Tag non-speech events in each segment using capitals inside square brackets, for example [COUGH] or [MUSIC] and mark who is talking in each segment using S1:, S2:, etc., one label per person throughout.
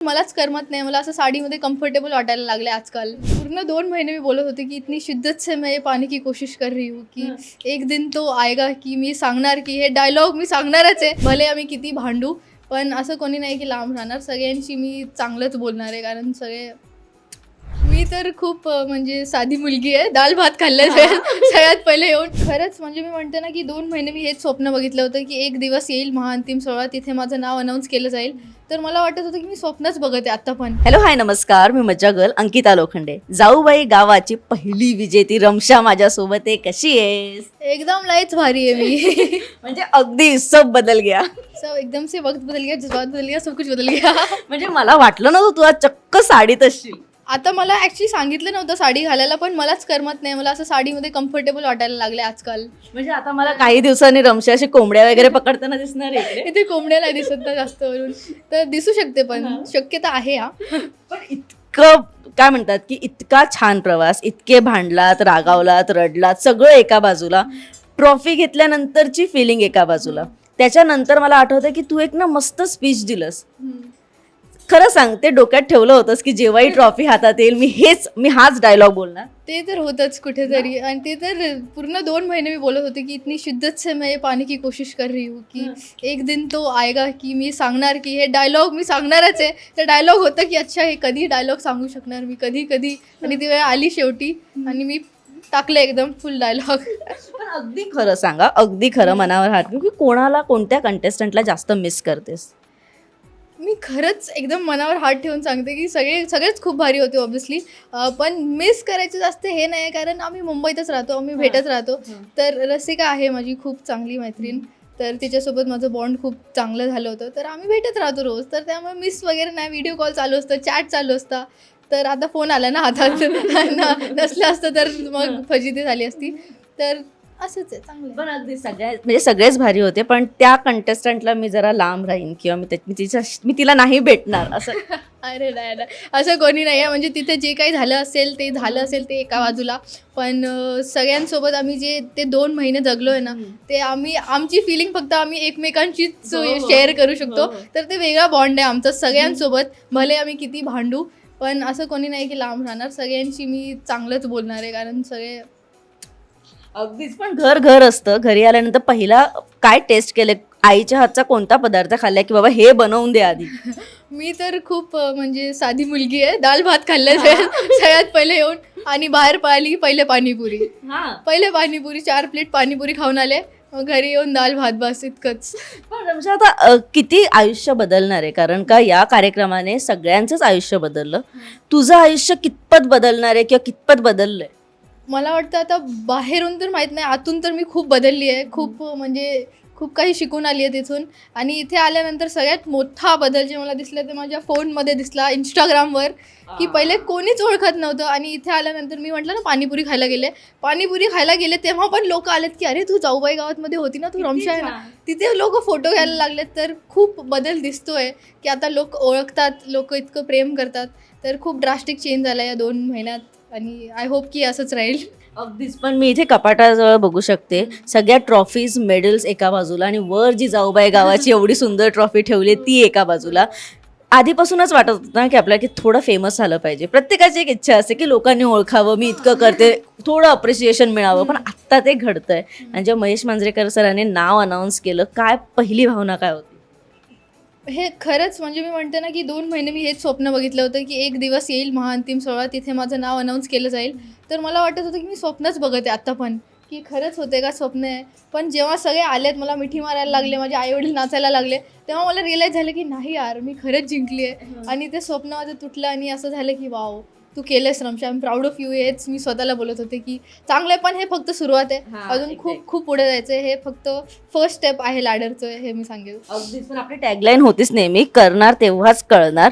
S1: मलाच करमत नाही. मला असं साडीमध्ये कम्फर्टेबल वाटायला लागले आजकाल. पूर्ण दोन महिने मी बोलत होते की इतनी शिद्दत से मैं ये पाने की कोशिश कर रही हूँ की एक दिन तो आएगा की मी सांगणार की हे डायलॉग मी सांगणारच आहे. भले आम्ही किती भांडू पण असं कोणी नाही की लांब राहणार. सगळ्यांशी मी चांगलंच बोलणार आहे. कारण सगळे मी तर खूप म्हणजे साधी मुलगी आहे दाल भात खाल्लं [LAUGHS] सगळ्यात पहिले येऊन खरंच म्हणजे मी म्हणते ना की दोन महिने मी हेच स्वप्न बघितलं होतं की एक दिवस येईल महाअंतिम सोहळा तिथे माझं नाव अनाऊन्स केलं जाईल. तर मला वाटत होतं की मी स्वप्नच बघत आहे आता पण.
S2: हॅलो हाय नमस्कार. मी मज्जा गर्ल अंकिता लोखंडे. जाऊबाई गावाची पहिली विजेती रमशा माझ्यासोबत आहे. कशी आहेस?
S1: एकदम लाईच भारी आहे मी. [LAUGHS]
S2: म्हणजे अगदी सब बदल गया.
S1: सब एकदम से वक्त बदल गया जज्बात बदल गया सब कुछ बदल गया. [LAUGHS]
S2: म्हणजे मला वाटलं नव्हतं तू आज चक्क साडीत असशील
S1: आता मला ऍक्च्युली सांगितलं नव्हतं साडी घालायला पण मलाच करमत नाही. मला असं साडीमध्ये कम्फर्टेबल वाटायला लागले आजकाल.
S2: म्हणजे आता मला काही दिवसांनी रमशाशी कोंबड्या वगैरे पकडताना दिसणार आहे.
S1: इथे कोंबड्या नाही दिसत ना जास्त वरून. तर दिसू शकते पण शक्यता आहे हा.
S2: पण इतकं काय म्हणतात की इतका छान प्रवास इतके भांडलात रागावलात रडलात सगळं एका बाजूला. ट्रॉफी घेतल्यानंतरची फिलिंग एका बाजूला. त्याच्यानंतर मला आठवतं की तू एक ना मस्त स्पीच दिलंस. खरं सांग ते डोक्यात ठेवलं होतंस की जेव्हाही ट्रॉफी हातात येईल मी हेच मी हाच डायलॉग बोलणार.
S1: ते तर होतच कुठेतरी. आणि ते तर पूर्ण दोन महिने मी बोलत होते की इतनी शिद्दत से मैं ये पाने की कोशिश कर रही हूँ की एक दिन तो आएगा की मी सांगणार की हे डायलॉग मी सांगणारच आहे. तर डायलॉग होतं की अच्छा हे कधी डायलॉग सांगू शकणार मी? कधी कधी? आणि ती वेळ आली शेवटी आणि मी टाकलं एकदम फुल डायलॉग
S2: पण अगदी खरं सांगा अगदी खरं मनावर हात की कोणाला कोणत्या कंटेस्टंटला जास्त मिस करतेस?
S1: मी खरंच एकदम मनावर हात ठेवून सांगते की सगळे सगळेच खूप भारी होते ऑब्व्हियसली पण मिस करायचं जास्त हे नाही कारण आम्ही मुंबईतच राहतो आम्ही भेटत राहतो. तर रसिका आहे माझी खूप चांगली मैत्रीण. तर तिच्यासोबत माझं बॉन्ड खूप चांगलं झालं होतं. तर आम्ही भेटत राहतो रोज. तर त्यामुळे मिस वगैरे नाही व्हिडिओ कॉल चालू असतं चॅट चालू असतं. तर आता फोन आला ना हातात. [LAUGHS] [LAUGHS] नसलं असतं तर मग फजिती झाली असती. तर असंच आहे चांगलं.
S2: पण अगदी सगळ्या म्हणजे सगळेच भारी होते पण त्या कंटेस्टंटला मी जरा लांब राहीन किंवा मी त्या- मी तिच्या मी तिला नाही भेटणार असं. [LAUGHS]
S1: अरे नाही नाही असं कोणी नाही आहे. म्हणजे तिथे जे काही झालं असेल ते झालं असेल ते एका बाजूला. पण अं, सगळ्यांसोबत आम्ही जे ते दोन महिने जगलो आहे ना ते आम्ही आमची फिलिंग फक्त आम्ही एकमेकांचीच
S2: हो, हो.
S1: शेअर करू शकतो.
S2: हो, हो.
S1: तर ते वेगळा बॉन्ड आहे आमचा. सगळ्यांसोबत भले आम्ही किती भांडू पण असं कोणी नाही की लांब राहणार. सगळ्यांशी मी चांगलंच बोलणार आहे कारण सगळे
S2: अगदीच पण घर घर असतं. घरी आल्यानंतर पहिला काय टेस्ट केले? आईच्या हातचा कोणता पदार्थ खाल्लाय की बाबा हे बनवून दे आधी? [LAUGHS]
S1: मी तर खूप अं, म्हणजे साधी मुलगी आहे. दाल भात खाल्लं सगळ्यात [LAUGHS] पहिले येऊन आणि बाहेर पळाली पहिले पाणीपुरी. पहिले पाणीपुरी चार प्लेट पाणीपुरी खाऊन आले. मग घरी येऊन दाल भात बस इतकंच.
S2: पण आता अ, किती आयुष्य बदलणार आहे? कारण का या कार्यक्रमाने सगळ्यांचंच आयुष्य बदललं. तुझं आयुष्य कितपत बदलणार आहे किंवा कितपत बदललंय?
S1: मला वाटतं आता बाहेरून तर माहीत नाही आतून तर मी खूप बदलली आहे. खूप म्हणजे खूप काही शिकून आली आहे तिथून. आणि इथे आल्यानंतर सगळ्यात मोठा बदल जे मला दिसला ते माझ्या फोनमध्ये दिसला इंस्टाग्रामवर की पहिले कोणीच ओळखत नव्हतं. आणि इथे आल्यानंतर मी म्हटलं ना पाणीपुरी खायला गेले. पाणीपुरी खायला गेले तेव्हा पण लोक आलेत की अरे तू जाऊबाई गावातमध्ये होती ना तू रमशा आहे ना. तिथे लोक फोटो घ्यायला लागलेत तर खूप बदल दिसतोय की आता लोक ओळखतात लोक इतकं प्रेम करतात. तर खूप ड्रास्टिक चेंज झाला या दोन महिन्यात. आणि आय होप की असंच राहील.
S2: अगदीच. पण मी इथे कपाटाजवळ बघू शकते. सगळ्या ट्रॉफीज मेडल्स एका बाजूला आणि वर जी जाऊबाई गावाची [LAUGHS] एवढी सुंदर ट्रॉफी ठेवली ती एका बाजूला. आधीपासूनच वाटत होतं ना की आपल्याला की थोडं फेमस झालं पाहिजे. प्रत्येकाची एक इच्छा असते की लोकांनी ओळखावं मी इतकं करते थोडं अप्रिसिएशन मिळावं. पण आत्ता ते घडतंय. आणि जेव्हा महेश मांजरेकर सरांनी नाव अनाऊन्स केलं काय पहिली भावना काय होती?
S1: हे खरंच म्हणजे मी म्हणते ना की दोन महिने मी हेच स्वप्न बघितलं होतं की एक दिवस येईल महाअंतिम सोहळा तिथे माझं नाव अनाऊन्स केलं जाईल. तर मला वाटत होतं की मी स्वप्नच बघत आहे पण की खरंच होते का स्वप्न आहे. पण जेव्हा सगळे आलेत मला मिठी मारायला लागले माझे आईवडील नाचायला लागले तेव्हा मला रिअलाईज झालं की नाही यार मी खरंच जिंकली आहे. आणि ते स्वप्न माझं तुटलं आणि असं झालं की वाव. तू केलंस Ramsha I am proud of you हेच मी स्वतःला बोलत होते की चांगलं आहे पण हे फक्त सुरुवात आहे.
S2: हा,
S1: अजून
S2: exactly.
S1: खूप खूप पुढे जायचं आहे हे फक्त फर्स्ट स्टेप आहे लॅडरचं हे मी सांगेल.
S2: अगदीच पण आपली टॅगलाईन होतीच नेहमी करणार तेव्हाच कळणार.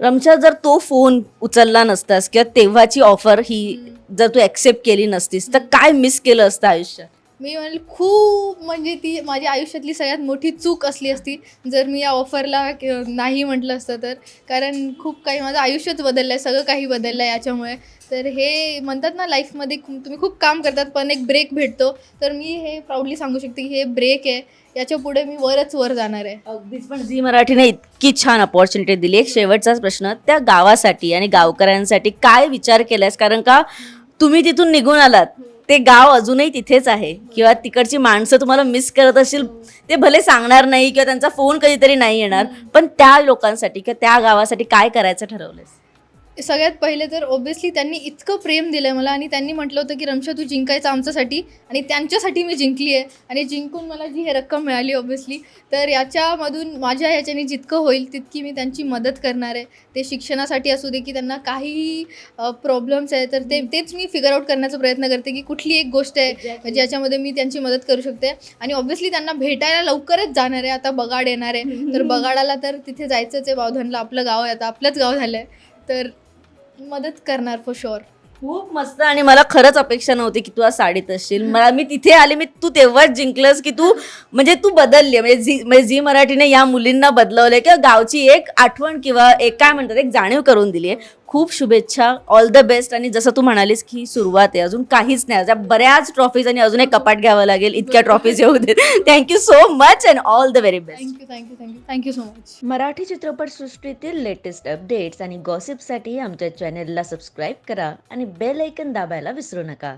S2: रमशा जर तो फोन उचलला नसतास किंवा तेव्हाची ऑफर ही जर तू ऍक्सेप्ट केली नसतीस तर काय मिस केलं असतं आयुष्यात?
S1: मी म्हणेल खूप म्हणजे ती माझ्या आयुष्यातली सगळ्यात मोठी चूक असली असती. जर मी या ऑफरला नाही म्हटलं असतं तर. कारण खूप काही माझं आयुष्यच बदललं आहे सगळं काही बदललं आहे याच्यामुळे. तर हे म्हणतात ना लाईफमध्ये तुम्ही खूप काम करतात पण एक ब्रेक भेटतो. तर मी हे प्राऊडली सांगू शकते की हे ब्रेक आहे. याच्यापुढे मी वरच वर जाणार आहे.
S2: अगदीच पण झी मराठीने इतकी छान अपॉर्च्युनिटी दिली. एक शेवटचाच प्रश्न त्या गावासाठी आणि गावकऱ्यांसाठी काय विचार केलायस? कारण का तुम्ही तिथून निघून आलात. ते गाव अजूनही तिथेच आहे. किंवा तिकडची माणसं तुम्हाला मिस करत असतील ते भले सांगणार नाही किंवा त्यांचा फोन कधीतरी नाही येणार पण त्या लोकांसाठी किंवा त्या गावासाठी काय करायचं ठरवलंस
S1: सगळ्यात पहिले तर ऑब्व्हियसली त्यांनी इतकं प्रेम दिलं आहे मला आणि त्यांनी म्हटलं होतं की रमशा तू जिंकायचं आमच्यासाठी आणि त्यांच्यासाठी मी जिंकली आहे आणि जिंकून मला जी हे रक्कम मिळाली ऑब्व्हियसली तर याच्यामधून माझ्या ह्याच्याने जितकं होईल तितकी मी त्यांची मदत करणार आहे. ते शिक्षणासाठी असू दे की त्यांना काही प्रॉब्लेम्स आहे तर ते तेच मी फिगर आउट करण्याचा प्रयत्न करते की कुठली एक गोष्ट आहे ज्याच्यामध्ये मी त्यांची मदत करू शकते. आणि ऑब्व्हियसली त्यांना भेटायला लवकरच जाणार आहे. आता बगाड येणार आहे. तर बगाडाला तर तिथे जायचंच आहे. बावधनला आपलं गाव आहे. आता आपलंच गाव झालं आहे तर मदत करणार फॉर शुअर
S2: खूप मस्त आणि मला खरंच अपेक्षा नव्हती की तू आज साडीत असशील. मला मी तिथे आले मी तू तेव्हाच जिंकलंस की तू म्हणजे तू बदलली. म्हणजे झी म्हणजे झी मराठीने या मुलींना बदलवलंय किंवा गावची एक आठवण किंवा एक काय म्हणतात एक जाणीव करून दिली आहे खूप शुभेच्छा ऑल द बेस्ट आणि जसं तू म्हणालीस की ही सुरुवात आहे अजून काहीच नाही. अजून बऱ्याच ट्रॉफीज आणि अजून एक कपाट घ्यावं लागेल. इतक्या ट्रॉफीज येऊ देत. Thank you so much and all the very best
S1: thank you thank you thank you thank you so much
S3: Marathi चित्रपटसृष्टीतील लेटेस्ट अपडेट्स आणि गॉसिपसाठी आमच्या चॅनेलला सबस्क्राईब करा आणि बेल ऐकन दाबायला विसरू नका.